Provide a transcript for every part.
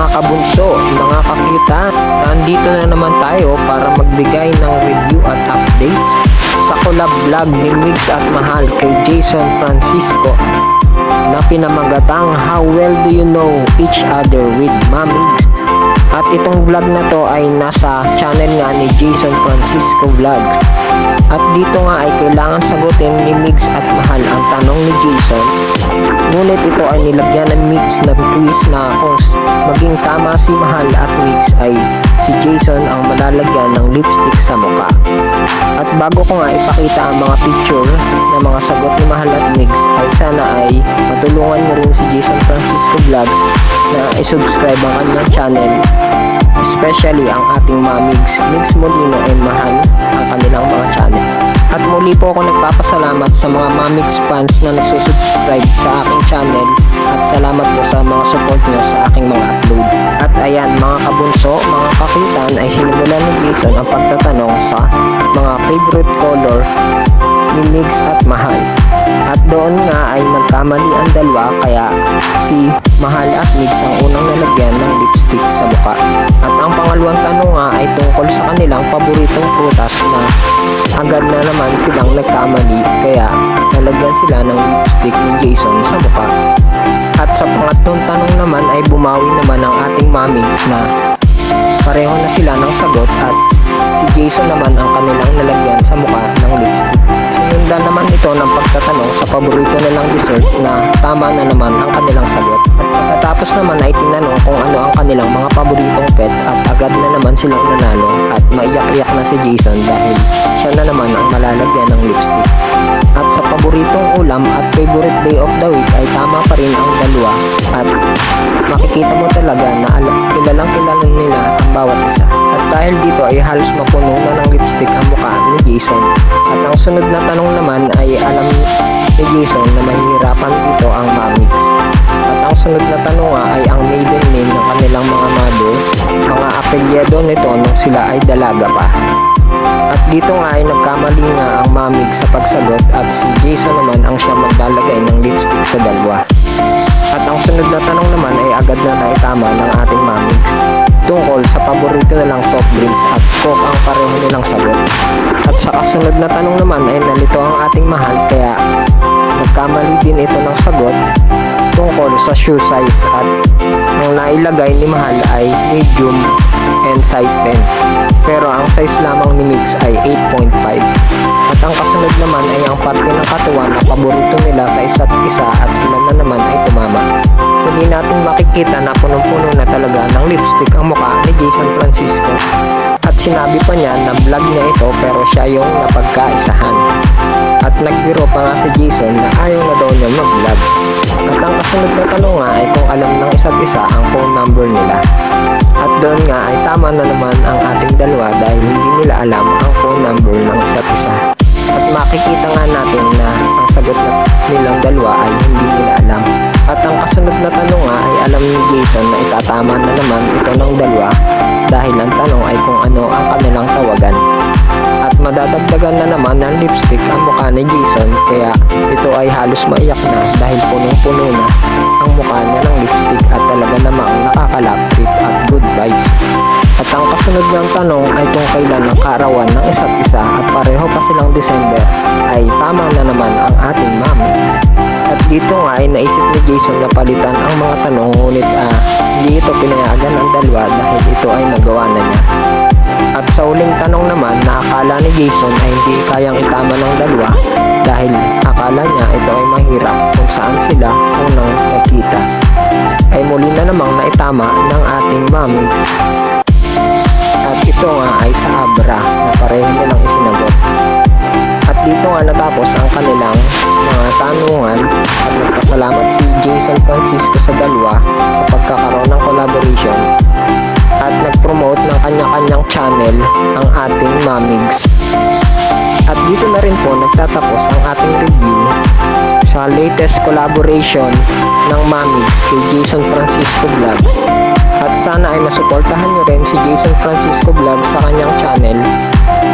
Mga kabunso, mga kakita, nandito na naman tayo para magbigay ng review at updates sa collab vlog ni Mix at Mahal kay Jason Francisco na pinamagatang How Well Do You Know Each Other with Mamigs. At itong vlog na to ay nasa channel nga ni Jason Francisco Vlogs. At dito nga ay kailangan sagutin ni Migs at Mahal ang tanong ni Jason. Ngunit ito ay nilagyan ng Migs ng twist na kung maging tama si Mahal at Migs ay si Jason ang malalagyan ng lipstick sa mukha. At bago ko nga ipakita ang mga picture ng mga sagot ni Mahal at Migs ay sana ay matulungan nyo rin si Jason Francisco Vlogs na isubscribe ang kanyang channel especially ang ating mga Migs, Migs Molino and Mahal ang kanilang mga channel. At muli po ako nagpapasalamat sa mga Mamigs fans na nagsusubscribe sa aking channel at salamat po sa mga support nyo sa aking mga upload. At ayan mga kabunso, mga kapitan ay sinimulan ni Jason ang pagtatanong sa mga favorite color ni Migs at Mahal. At doon nga ay nagkamali ang dalawa kaya si Mahal at Migs ang unang nalagyan ng lipstick sa mukha. Paboritong prutas na agad na naman silang nagkamali kaya nalagyan sila ng lipstick ni Jason sa mukha. At sa pangatlong tanong naman ay bumawi naman ang ating mamigs na pareho na sila ng sagot at si Jason naman ang kanilang nalagyan sa mukha ng lipstick. Sinundan naman ito ng pagtatanong sa paborito nilang dessert na tama na naman ang kanilang sagot. At pagkatapos naman ay tinanong kung ano ang kanilang mga paboritong pet at agad na naman silang nanalo at maiyak-iyak na si Jason dahil siya na naman ang malalagyan ng lipstick. At sa paboritong ulam at favorite day of the week ay tama pa rin ang dalawa at makikita mo talaga na alam, kilalang kilala nila ang bawat isa. At dahil dito ay halos mapuno na ng lipstick ang mukha ni Jason. At ang sunod na tanong naman ay alam Jason na mahihirapan dito ang mamics. At ang sunod na tanong ay ang maiden name ng kanilang mga mother, mga apelyido nito nung sila ay dalaga pa. At dito nga ay nagkamali nga ang mamig sa pagsagot at si Jason naman ang siya maglalagay ng lipstick sa dalawa. At ang sunod na tanong naman ay agad na naitama ng ating mamigs tungkol sa paborito nilang soft drinks at coke ang pareho nilang sagot. At sa kasunod na tanong naman ay nalito ang ating mahal kaya nagkamali din ito ng sagot tungkol sa shoe size at ang nailagay ni Mahal ay medium and size 10. Pero ang size lamang ni Mix ay 8.5. At ang kasunod naman ay ang parte ng katawan na paborito nila sa isa't isa at sila na naman ay tumama. Hindi natin makikita na punong-puno na talaga ng lipstick ang mukha ni Jason Francisco. At sinabi pa niya na vlog niya ito pero siya yung napagkaisahan. At nagbiro pa nga si Jason na ayaw na daw niya mag-vlog. At ang kasunod na tanong nga ay kung alam ng isa't isa ang phone number nila. At doon nga ay tama na naman ang ating dalawa dahil hindi nila alam ang phone number ng isa't isa. Makikita nga natin na ang sagot na nilang dalawa ay hindi nila alam. At ang kasunod na tanong nga ay alam ni Jason na itatama na naman ito ng dalawa dahil ang tanong ay kung ano ang kanilang tawagan. At madadagdagan na naman ng lipstick ang mukha ni Jason kaya ito ay halos maiyak na dahil punong-puno na ang mukha niya ng lipstick at talaga namang nakakalapit at good vibes. At ang kasunod niyang tanong ay kung kailan ang kaarawan ng isa't isa at pareho pa silang December ay tama na naman ang ating mami. At dito nga ay naisip ni Jason na palitan ang mga tanong ngunit ah, hindi ito pinayagan ng dalawa dahil ito ay nagawa na niya. At sa uling tanong naman na akala ni Jason ay hindi kayang itama ng dalawa dahil akala niya ito ay mahirap kung saan sila unang nagkita. Ay muli na namang naitama ng ating mamigs. Ito nga ay sa Abra na pareho nilang isinagot. At dito nga natapos ang kanilang mga tanungan at nagpasalamat si Jason Francisco sa dalawa sa pagkakaroon ng collaboration at nag-promote ng kanya-kanyang channel ang ating mamigs. At dito na rin po nagtatapos ang ating review sa latest collaboration ng mamigs kay Jason Francisco Vlogs. At sana ay masuportahan nyo rin si Jason Francisco Vlogs sa kanyang channel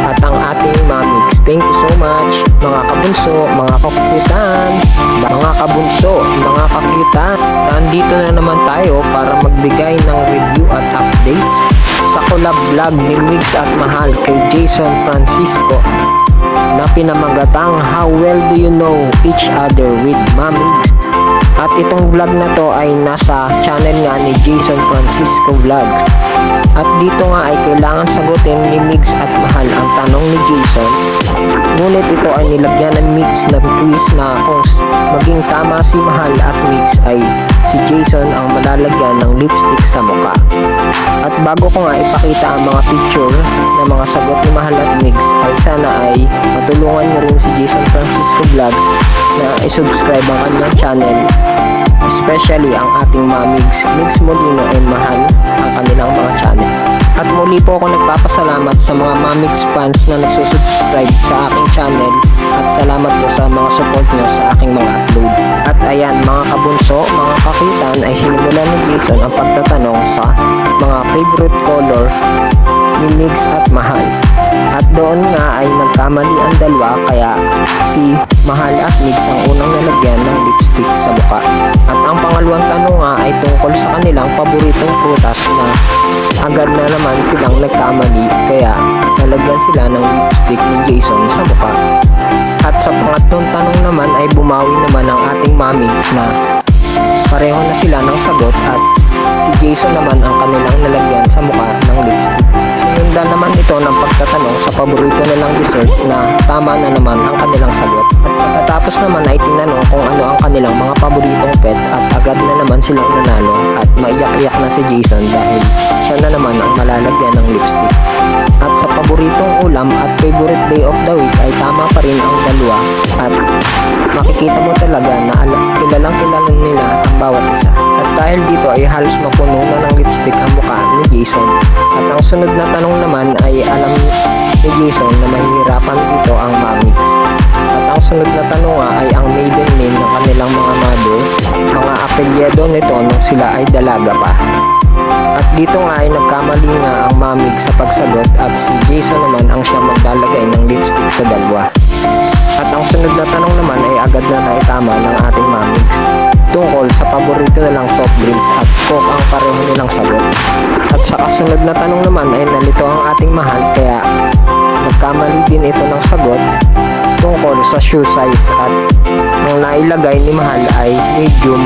at ang ating mamigs thank you so much mga kabunso, mga kakutan, mga kabunso, mga kakutan. Nandito na naman tayo para magbigay ng review at updates sa collab vlog ni Mix at Mahal kay Jason Francisco na pinamagatang How Well Do You Know Each Other with Mamigs. At itong vlog na to ay nasa channel nga ni Jason Francisco Vlogs. At dito nga ay kailangan sagutin ni Migs at Mahal ang tanong ni Jason. Ngunit ito ay nilagyan ng Migs ng twist na kung maging tama si Mahal at Migs ay si Jason ang malalagyan ng lipstick sa mukha. At bago ko nga ipakita ang mga picture ng mga sagot ni Mahal at Migs ay sana ay matulungan nyo rin si Jason Francisco Vlogs na isubscribe ang kanyang channel especially ang ating mga Migs, Migs Molino and Mahal ang kanilang mga channel. At muli po ako nagpapasalamat sa mga Mamigs fans na nagsusubscribe sa aking channel at salamat po sa mga support nyo sa aking mga upload. At ayan mga kabunso, mga kakitan ay sinimulan ni Jason ang pagtatanong sa mga favorite color ni Migs at Mahal. At doon nga ay nagkamali ang dalawa kaya si Mahal at Migs ang unang nalagyan ng lipstick sa mukha. At ang pangalawang tanong nga ay tungkol sa kanilang paboritong prutas na agad na naman silang nagkamali kaya nalagyan sila ng lipstick ni Jason sa mukha. Bumawi naman ang ating mamigs na pareho na sila ng sagot at si Jason naman ang kanilang nalagyan sa mukha ng lipstick. Sinundan naman ito ng pagtatanong sa paborito nilang dessert na tama na naman ang kanilang sagot. At pagkatapos naman ay tinanong kung ano ang kanilang mga paboritong pet at agad na naman silang nanalo at maiyak-iyak na si Jason dahil siya na naman ang malalagyan ng lipstick. At sa paboritong ulam at favorite day of the week ay tama pa rin ang dalawa at makikita mo talaga na kilalang kilala nila ang bawat isa. At dahil dito ay halos mapuno na ng lipstick ang mukha ni Jason. At ang sunod na tanong naman ay alam ni Jason na mahihirapan dito ang mamics. Sila ay dalaga pa. At dito nga ay nagkamali nga ang mamig sa pagsagot at si Jason naman ang siya maglalagay ng lipstick sa dalawa. At ang sunod na tanong naman ay agad na naitama ng ating mamigs tungkol sa paborito nilang soft drinks at coke ang pareho nilang sagot. At sa kasunod na tanong naman ay nalito ang ating mahal kaya nagkamali din ito ng sagot tungkol sa shoe size at ang nailagay ni Mahal ay medium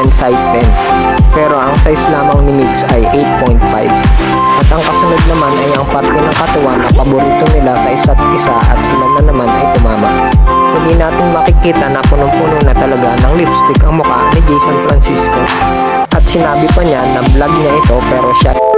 and size 10. Pero ang size lamang ni Mix ay 8.5. At ang kasunod naman ay ang parte ng katawan na paborito nila sa isa't isa at sila na naman ay tumama. Hindi natin makikita na punong-puno na talaga ng lipstick ang mukha ni Jason Francisco. At sinabi pa niya na vlog niya ito pero siya